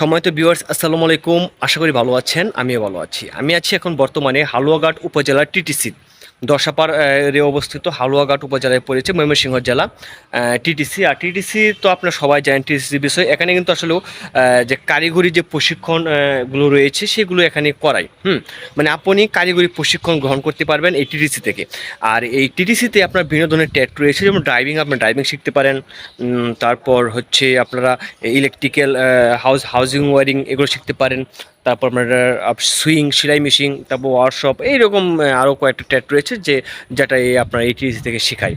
সময়ত ভিউয়ার্স আসসালামু আলাইকুম। আশা করি ভালো আছেন, আমিও ভালো আছি। আমি আছি এখন বর্তমানে হালুয়াঘাট উপজেলার টিটিসি দশাপার রে অবস্থিত হালুয়াঘাট উপজেলায় পড়েছে ময়মনসিংহ জেলা। টিটিসি আর টিটিসি তো আপনারা সবাই জানেন টিটিসি বিষয়। এখানে কিন্তু আসলে যে কারিগরি যে প্রশিক্ষণ আহ, গুলো রয়েছে সেগুলো এখানে করায়। হুম মানে আপনি কারিগরি প্রশিক্ষণ গ্রহণ করতে পারবেন এই টিটিসি থেকে। আর এই টিটিসিতে আপনার বিভিন্ন ধরনের ট্যাট রয়েছে যেমন ড্রাইভিং আপনার ড্রাইভিং শিখতে পারেন। তারপর হচ্ছে আপনারা ইলেকট্রিক্যাল হাউস হাউজিং ওয়ারিং এগুলো শিখতে পারেন। তারপর আপনার সুইং সেলাই মেশিন তারপর ওয়ার্কশপ এইরকম আরও কয়েকটা ট্যাট রয়েছে যে, যেটা এই আপনার এই টিটিসি থেকে শেখায়।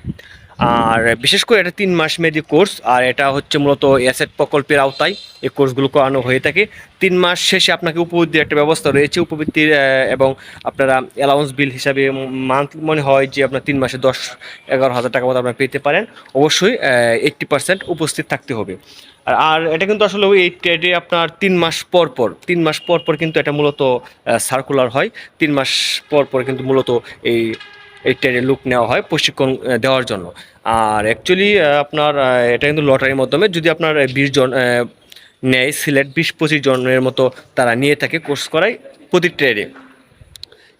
আর বিশেষ করে এটা তিন মাস মেয়াদি কোর্স আর এটা হচ্ছে মূলত অ্যাসেট প্রকল্পের আওতায় এই কোর্সগুলো করানো হয়ে থাকে। তিন মাস শেষে আপনাকে উপবৃত্তির একটা ব্যবস্থা রয়েছে। উপবৃত্তির এবং আপনারা অ্যালাউন্স বিল হিসাবে মান্থলি মনে হয় যে আপনার তিন মাসে দশ, এগারো হাজার টাকা মতো আপনারা পেতে পারেন। অবশ্যই এইট্টি পার্সেন্ট উপস্থিত থাকতে হবে। আর এটা কিন্তু আসলে ওই এই ট্রেডে আপনার তিন মাস পর পর, তিন মাস পর পর কিন্তু এটা মূলত সার্কুলার হয়। তিন মাস পর পর কিন্তু মূলত এই এই ট্রেনের লুক নেওয়া হয় প্রশিক্ষণ দেওয়ার জন্য। আর অ্যাকচুয়ালি আপনার এটা কিন্তু লটারির মাধ্যমে যদি আপনার বিশ জন নেয় সিলেট বিশ পঁচিশ জনের মতো তারা নিয়ে থাকে কোর্স করায় প্রতি ট্রেডে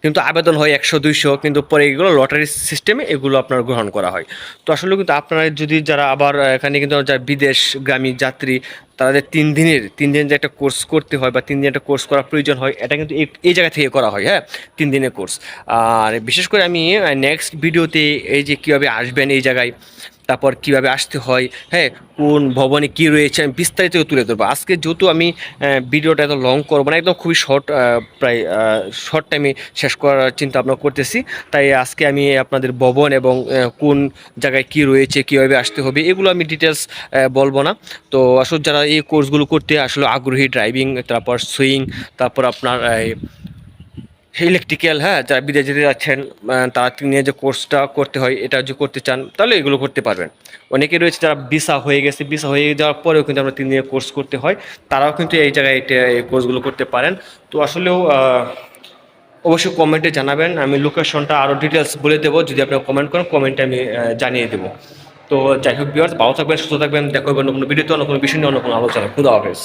কিন্তু আবেদন হয় একশো, দুইশো, কিন্তু পরে এগুলো লটারি সিস্টেমে এগুলো আপনার গ্রহণ করা হয়। তো আসলে কিন্তু আপনারা যদি যারা আবার এখানে কিন্তু যারা বিদেশগামী যাত্রী তাদের তিন দিনের, তিন দিন যে একটা কোর্স করতে হয় বা তিন দিন একটা কোর্স করার প্রয়োজন হয়, এটা কিন্তু এই এই জায়গা থেকে করা হয় হ্যাঁ? তিন দিনের কোর্স আর বিশেষ করে আমি নেক্সট ভিডিওতে এই যে কীভাবে আসবেন এই জায়গায় তারপর কীভাবে আসতে হয় হ্যাঁ কোন ভবনে কি রয়েছে আমি বিস্তারিত তুলে ধরবো। আজকে যেহেতু আমি ভিডিওটা এত লং করব না, একদম খুবই শর্ট প্রায় শর্ট টাইমে শেষ করার চিন্তা ভাবনা করতেছি। তাই আজকে আমি আপনাদের ভবন এবং কোন জায়গায় কি রয়েছে, কীভাবে আসতে হবে, এগুলো আমি ডিটেলস বলব না। তো আসলে যারা এই কোর্সগুলো করতে আসলে আগ্রহী ড্রাইভিং তারপর সুইং তারপর আপনার ইলেকট্রিক্যাল হ্যাঁ যারা বিদেশে যেতে যাচ্ছেন তারা নিয়ে যে কোর্সটা করতে হয়, এটা যদি করতে চান, তাহলে এগুলো করতে পারবেন। অনেকে রয়েছে যারা ভিসা হয়ে গেছে ভিসা হয়ে যাওয়ার পরেও কিন্তু আমরা তিন দিনের কোর্স করতে হয়, তারাও কিন্তু এই জায়গায় এই কোর্সগুলো করতে পারেন। তো আসলেও অবশ্যই কমেন্টে জানাবেন, আমি লোকেশনটা আরও ডিটেলস বলে দেবো, যদি আপনি কমেন্ট করেন কমেন্টে আমি জানিয়ে দেবো। তো যাই হোক বিয়ার্স ভালো থাকবেন, সুস্থ থাকবেন, দেখা অন্য কোনো ভিডিওতে অন্য কোনো বিষয় নিয়ে, অন্য কোনো আলোচনা খুদা হাফেজ।